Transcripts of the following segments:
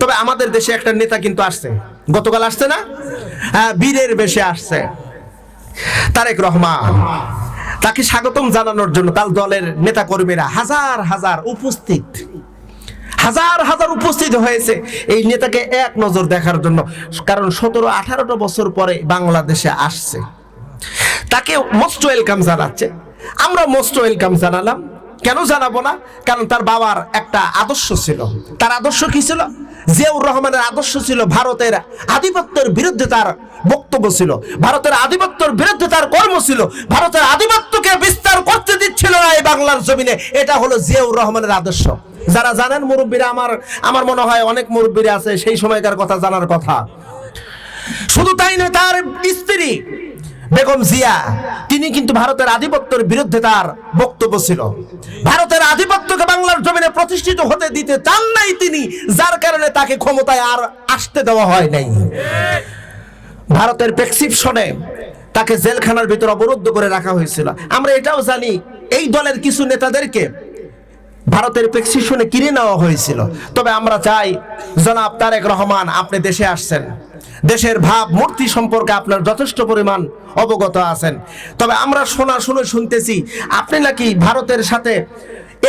তবে আমাদের দেশে একটা নেতা কিন্তু আসছে। গতকাল আসছে না? হ্যাঁ বীরের বেশে আসছে। তারেক রহমান। তাকে স্বাগতম জানানোর জন্য তার দলের নেতা কর্মীরা হাজার হাজার উপস্থিত। হাজার হাজার উপস্থিত হয়েছে এই নেতাকে এক নজর দেখার জন্য, কারণ সতেরো, আঠারোটা বছর পরে বাংলাদেশে আসছে। তাকে মোস্ট ওয়েলকাম জানাচ্ছে। আমরা মোস্ট ওয়েলকাম জানালাম। কেন জানাব না? কারণ তার বাবার একটা আদর্শ ছিল। তার আদর্শ কি ছিল? জিয়াউর রহমানের আদর্শ ছিল ভারতের আধিপত্যের বিরুদ্ধে তার বক্তব্য ছিল। ভারতের আধিপত্যের বিরুদ্ধে তার কর্ম ছিল। ভারতের আধিপত্যকে বিস্তার করতে দিচ্ছিল না এই বাংলার জমিনে। এটা হলো জিয়াউর রহমানের আদর্শ। যারা জানেন, মুরব্বীরা আমার আমার মনে হয় অনেক মুরব্বীরা আছে, সেই সময়কার কথা জানার কথা। শুধু তাই নয়, তার স্ত্রী বেগম জিয়া, তিনি কিন্তু ভারতের আধিপত্যের বিরুদ্ধে তার বক্তব্য ছিল। ভারতের আধিপত্যকে বাংলার জমিনে প্রতিষ্ঠিত হতে দিতে চান নাই তিনি, যার কারণে তাকে ক্ষমতায় আর আসতে দেওয়া হয় নাই। ভারতের প্রেসক্রিপশনে তাকে জেলখানার ভিতর অবরুদ্ধ করে রাখা হয়েছিল। আমরা এটাও জানি, এই দলের কিছু নেতাদেরকে ভারতের প্রেসক্রিপশনে কিনে নেওয়া হয়েছিল। তবে আমরা চাই, জনাব তারেক রহমান, আপনি দেশে আসছেন। দেশের ভাব, মূর্তি সম্পর্কে আপনার যথেষ্ট পরিমাণ অবগত আছেন। তবে আমরা শোনা, শুনে শুনতেছি, আপনি নাকি ভারতের সাথে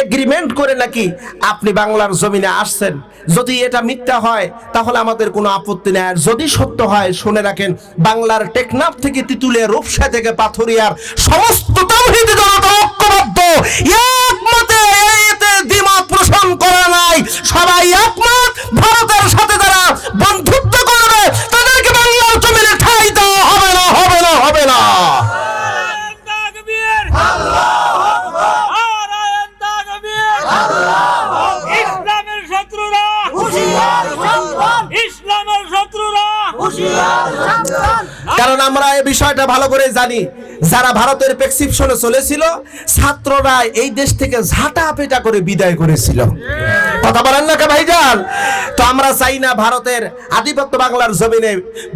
এগ্রিমেন্ট করে নাকি আপনি বাংলার জমিনে আসছেন? যদি এটা মিথ্যা হয়, তাহলে আমাদের কোনো আপত্তি নেই। আর যদি সত্য হয়, শুনে রাখেন, বাংলার টেকনাফ থেকে তিতুলে রূপসা থেকে পাথরিয়ার সমস্ত ঐক্যবদ্ধ। একমতে এতে করে নাই। সবাই একমত, ভারতের সাথে যারা বন্ধুত্ব তাদেরকে বাংলার জমিনে ঠাই দেওয়া হবে না হবে না হবে না। কারণ আমরা এই বিষয়টা ভালো করে জানি, যারা ভারতের প্রেসক্রিপশনে চলেছিল, ছাত্ররা এই দেশ থেকে ঝাঁটা পেটা করে বিদায় করেছিল। কথা বলেন না কে ভাইজান? তো আমরা চাই না ভারতের আধিপত্য বাংলার জমিনে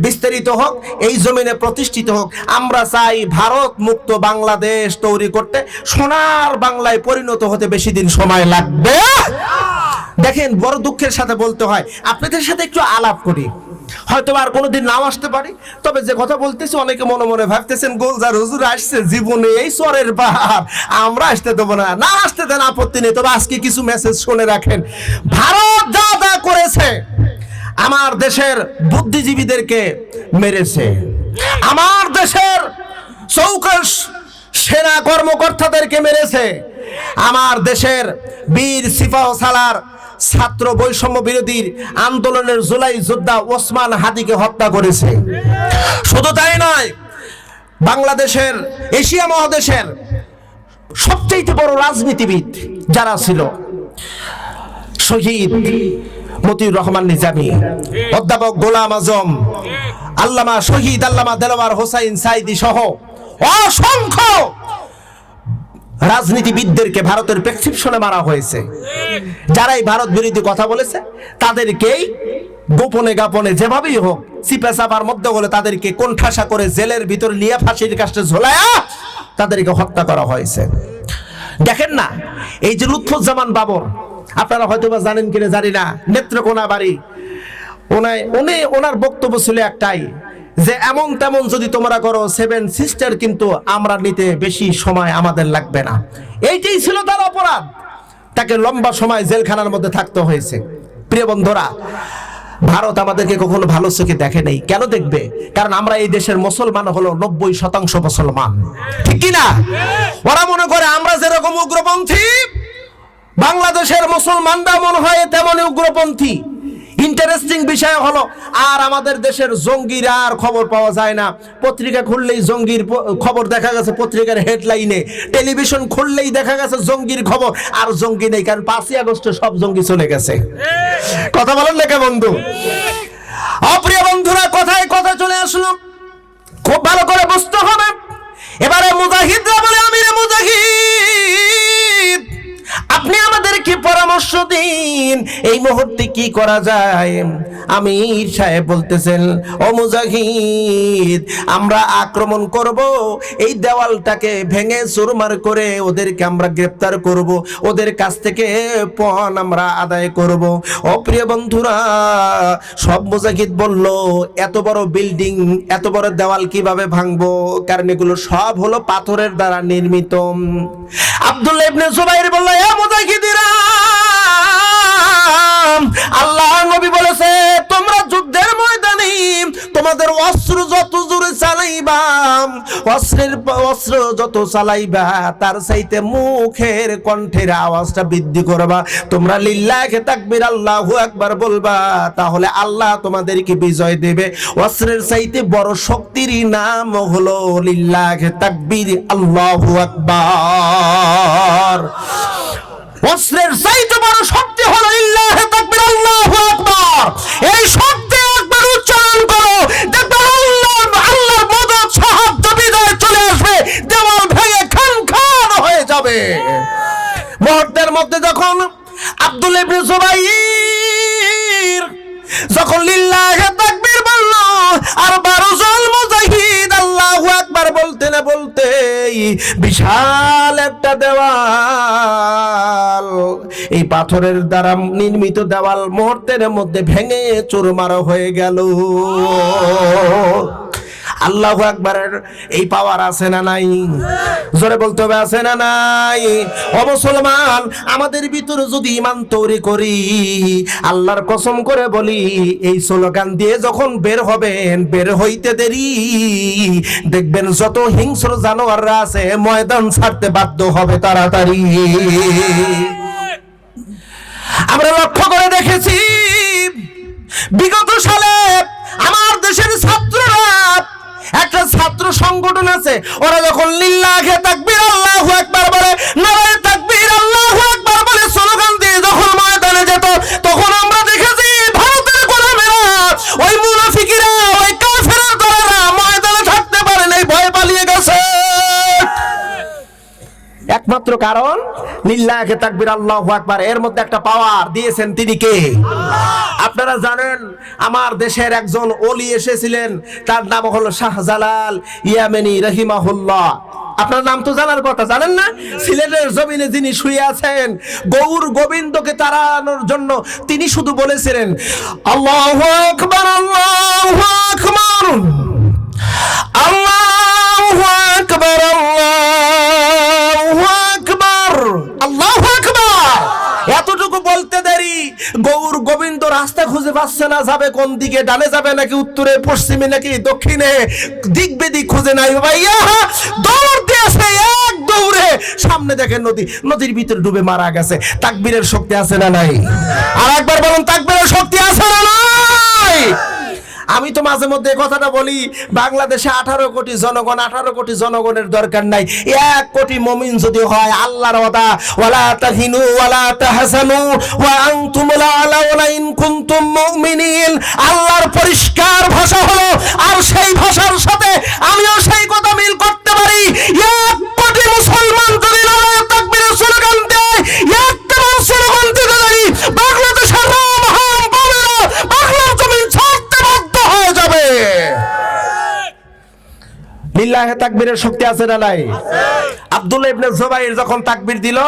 বিস্তারিত হোক, এই জমিনে প্রতিষ্ঠিত হোক। আমরা চাই ভারত মুক্ত বাংলাদেশ তৈরি করতে সোনার বাংলায় পরিণত হতে বেশি দিন সময় লাগবে। দেখেন, বড় দুঃখের সাথে বলতে হয়, আপনাদের সাথে একটু আলাপ করি। হয়তো আর কোনোদিন নাও আসতে পারি। তবে যে কথা বলতেছি, অনেকে মনে মনে ভাবতেছেন, গোলজার হুজুর আসছে জীবনে, এই চরের পাহাড় আমরা আসতে দেবো না না আসতে দেন আপত্তি নেই। তবে আজকে কিছু মেসেজ শুনে রাখেন। ভারত যা যা করেছে, আমার দেশের বুদ্ধিজীবীদেরকে মেরেছে। আমার দেশের চৌকস সেনা কর্মকর্তাদেরকে মেরেছে। আমার দেশের বীর সিপাহ সালার ছাত্র বৈষম্য বিরোধীর আন্দোলনের জুলাই যোদ্ধা ওসমান হাদিকে হত্যা করেছে। শুধু তাই নয়, বাংলাদেশের, এশিয়া মহাদেশের সবচেয়ে বড় রাজনীতিবিদ যারা ছিল, শহীদ মতিউর রহমান নিজামী, অধ্যাপক গোলাম আজম, আল্লামা শহীদ আল্লামা দেলোয়ার হোসাইন সাইদি সহ অসংখ্য রাজনীতিবিদদেরকে ভারতের প্রেসক্রিপশনে মারা হয়েছে। যারাই ভারত বিরোধী কথা বলেছে, তাদেরকেই গোপনে গাপনে যেভাবেই হোক চিপে চাপার মধ্যে হলে তাদেরকে কোণঠাসা করে জেলের ভিতর নিয়ে ফাঁসির কাছে ঝোলায়া তাদেরকে হত্যা করা হয়েছে। দেখেন না, এই যে লুৎফুজ্জামান বাবর, আপনারা হয়তো বা জানেন কিনা জানি না, নেত্রকোনা বাড়ি, ওনায় উনি ওনার বক্তব্য ছিল একটাই যে এমন তেমন যদি তোমরা করো সেভেন সিস্টার কিন্তু আমরা নিতে বেশি সময় আমাদের লাগবে না। এইটাই ছিল তার অপরাধ। তাকে লম্বা সময় জেলখানার মধ্যে থাকতে হয়েছে। প্রিয় বন্ধুরা, ভারত আমাদেরকে কখনো ভালো চোখে দেখে নেই। কেন দেখবে? কারণ আমরা এই দেশের মুসলমান হলো নব্বই শতাংশ মুসলমান। ঠিক না? ওরা মনে করে আমরা যেরকম উগ্রপন্থী, বাংলাদেশের মুসলমানরা মনে হয় তেমনই উগ্রপন্থী। ইন্টারেস্টিং বিষয় হলো, আর আমাদের দেশের জঙ্গির আর খবর পাওয়া যায় না। পত্রিকা খুললেই জঙ্গির খবর দেখা গেছে পত্রিকার হেডলাইনে টেলিভিশন খুললেই দেখা গেছে জঙ্গির খবর, আর জঙ্গি নেই, কারণ পাঁচই আগস্টে সব জঙ্গি চলে গেছে। কথা বলেন লেখা বন্ধু? অপ্রিয় বন্ধুরা, কথায় কথা চলে আসলো খুব ভালো করে বুঝতে হবে। এবারে মুজাহিদরা বলে আমি মুজাহিদ। আপনি আমাদের কি পরামর্শ দিন। এই মুহূর্তে কি করা যায়? আমির সাহেব বলতেছেন, ও মুজাহিদ, আমরা আক্রমণ করব, এই দেওয়ালটাকে ভেঙে চুরমার করে ওদেরকে আমরা গ্রেপ্তার করব, ওদের কাছ থেকে পণ আমরা আদায় করব। ও প্রিয় বন্ধুরা, সব মুজাহিদ বলল, এত বড় বিল্ডিং, এত বড় দেওয়াল কীভাবে ভাঙবো? কারণ এগুলো সব হলো পাথরের দ্বারা নির্মিত। আব্দুল্লাহ ইবনে জুবাইর বলল, এ মুজাহিদিরা আল্লাহ নবী বলেছে, তোমরা যুদ্ধের ময়দানে তোমাদের অস্ত্র যত জোরে অস্ত্রের অস্ত্র যত চালাইবা, তার মুখের কণ্ঠের আওয়াজটা বৃদ্ধি করবা। তোমরা তাকবীর আল্লাহু আকবার বলবা, তাহলে আল্লাহ তোমাদেরকে বিজয় দেবে। অস্ত্রের চাইতে বড় শক্তির নাম হলো লিল্লাহে তাকবীর আল্লাহু আকবার। অস্ত্রের চাইতে বড় শক্তি হলো ইল্লাহ তাকবীর আল্লাহু আকবার। এই শক্তি বিশাল একটা দেওয়াল। এই পাথরের দ্বারা নির্মিত দেওয়াল মুহূর্তের মধ্যে ভেঙে চুরমার হয়ে গেল। আল্লাহ আকবরের এই পাওয়ার আছে না নাই? জোরে বলতে হবে, আছে না নাই? ও মুসলমান, আমাদের ভিতরে যদি ইমান তৈরি করি, আল্লাহর কসম করে বলি, এই স্লোগান দিয়ে যখন বের হবেন, বের হইতে দেরি। দেখবেন যত হিংস্র জানোয়াররা আছে, ময়দান ছাড়তে বাধ্য হবে তাড়াতাড়ি। আমরা লক্ষ্য করে দেখেছি, বিগত সালে সংগঠন আছে, ওরা যখন লিল্লাহে তাকবীর আল্লাহু আকবার বলে, নারায় তাকবীর আল্লাহু আকবার বলে স্লোগান দিয়ে যখন ময়দানে যেত, তখন আমরা দেখেছি ভারতের গোলামেরা, ওই মুনাফিকিরা, ওই কাফেরা দলেরা ময়দানে থাকতে পারে নাই ভয় পালিয়ে গেছে। একমাত্র কারণ লিল্লাহে তাকবীর আল্লাহু আকবার। এর মধ্যে একটা পাওয়ার দিয়েছেন তিনি কে? আপনারা জানেন আমার দেশের একজন ওলি এসেছিলেন তার নাম হলো শাহজালাল ইয়ামেনি রহিমাহুল্লাহ। আপনার নাম তো জানার কথা জানেন না? সিলেটের জমিনে যিনি শুয়ে আছেন গৌর গোবিন্দকে তাড়ানোর জন্য তিনি শুধু বলেছিলেন আল্লাহু আকবার আল্লাহু আকবার! খুঁজে পাচ্ছে না, যাবে কোন দিকে? ডানে যাবে নাকি উত্তরে, পশ্চিমে নাকি দক্ষিণে? দিক বেদিক খুঁজে নাই ভাইয়া। দৌড় দিয়েছে এক দৌড়ে। সামনে দেখেন নদী। নদীর ভিতরে ডুবে মারা গেছে। তাকবীরের শক্তি আছে না নাই? আর একবার বলুন, তাকবীরের শক্তি আছে না নাই? আমি তো মাঝে মধ্যে কথাটা বলি, বাংলাদেশে আঠারো কোটি জনগণ, আঠারো কোটি জনগণের দরকার নাই। এক কোটি মমিন যদি হয়, আল্লাহর ওয়ালা আল্লাহর পরিষ্কার লিল্লাহে তাকবীরের শক্তি আছে না নাই? আব্দুল্লাহ ইবনে জুবাইর যখন তাকবীর দিল,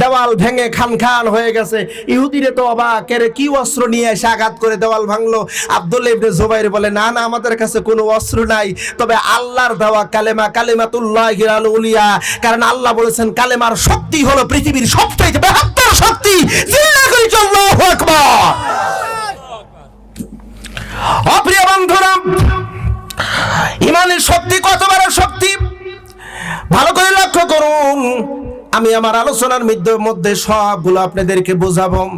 দেওয়াল ভেঙে খান খান হয়ে গেছে। ইহুদিরে তো অবাক এর কি অস্ত্র নিয়ে এসে আঘাত করে দেওয়াল ভাঙলো? আব্দুল্লাহ ইবনে জুবাইর বলে, না না, আমাদের কাছে কোনো অস্ত্র নাই। তবে আল্লাহর দেওয়া কালেমা কালেমাতুল্লাহ হিরাল উলিয়া কারণ আল্লাহ বলেছেন, কালেমার শক্তি হলো পৃথিবীর সবচেয়ে বৃহত্তর শক্তি। আমি আমার আলোচনার মধ্য- সবগুলো আপনাদেরকে বোঝাবো।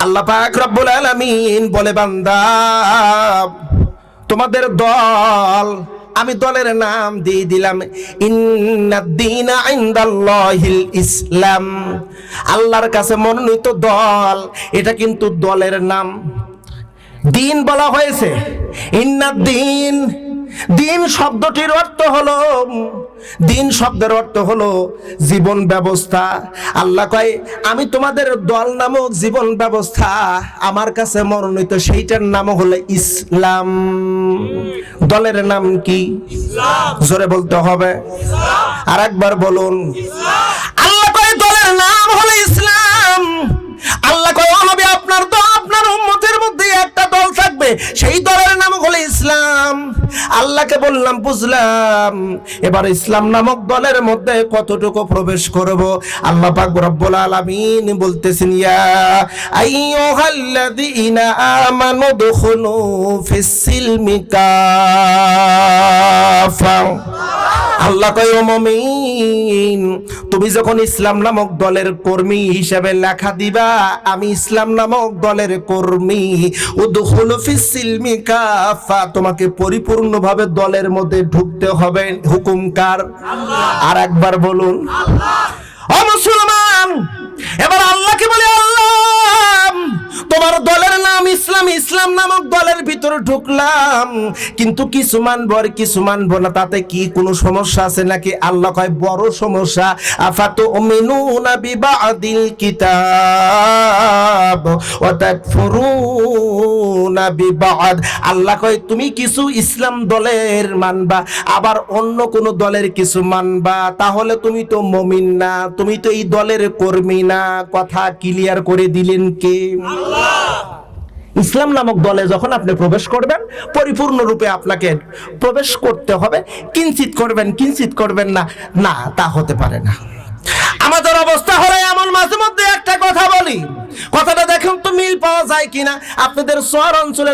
আল্লাহ পাক রব্বুল আলামিন বলে, বান্দা, তোমাদের দল, আমি দলের নাম দিয়ে দিলাম ইসলাম। আল্লাহর কাছে মনোনীত দল, এটা কিন্তু দলের নাম। দিন বলা হয়েছে ইন্না দিন দিন শব্দটির অর্থ হলো দিন শব্দের অর্থ হলো জীবন ব্যবস্থা। আল্লাহ কয়, আমি তোমাদের দল নামক জীবন ব্যবস্থা আমার কাছে মনোনীত, সেইটার নাম হলো ইসলাম। দলের নাম কি? জোরে বলতে হবে। আর একবার বলুন। আল্লাহ কয়, দলের নাম হলো ইসলাম। আল্লাহ কয় নবী, আপনার তো আপনার উম্মতের মধ্যে একটা দল থাকবে, সেই দলের নাম হলো ইসলাম। আল্লাহকে বললাম, বুঝলাম। এবার ইসলাম নামক দলের মধ্যে কতটুকু প্রবেশ করব? আল্লাহ পাক রব্বুল আলামিন বলতেছেন, ইয়া আইয়ুহাল্লাযীনা আমানু দুখুলু ফিস সিলমি কাফা আল্লাহ কয়, ও মমিন তুমি যখন ইসলাম নামক দলের কর্মী হিসাবে লেখা দিবা আমি ইসলাম নামক দলের কর্মী। তোমাকে পরিপূর্ণভাবে দলের মধ্যে ঢুকতে হবে। হুকুমকার আর একবার বলুন। মুসলমান এবার আল্লাহকে বলে তোমার দলের নাম ইসলাম ইসলাম নামক দলের ভিতরে ঢুকলাম। কিন্তু কিছু মানবো আর কিছু মানবো না, তাতে কি কোনো সমস্যা আছে নাকি? আল্লাহ কয়, বড় সমস্যা। আফাতু মিনুনা বিবাদিল কিতাব ওয়া তাকফুরুনা বিবাদ। আল্লাহ কয়, তুমি কিছু ইসলাম দলের মানবা, আবার অন্য কোন দলের কিছু মানবা। তাহলে তুমি তো মমিন না, তুমি তো এই দলের কর্মী না। কথা ক্লিয়ার করে দিলেন কে? ইসলাম নামক দলে যখন আপনি প্রবেশ করবেন, পরিপূর্ণরূপে আপনাকে প্রবেশ করতে হবে। কিঞ্চিত করবেন কিঞ্চিত করবেন না না, তা হতে পারে না। আমাদের অবস্থা হলে এমন, মাঝে মধ্যে একটা কথা বলি। কথাটা দেখুন তো মিল পাওয়া যায় কিনা। আপনাদের শহর অঞ্চলের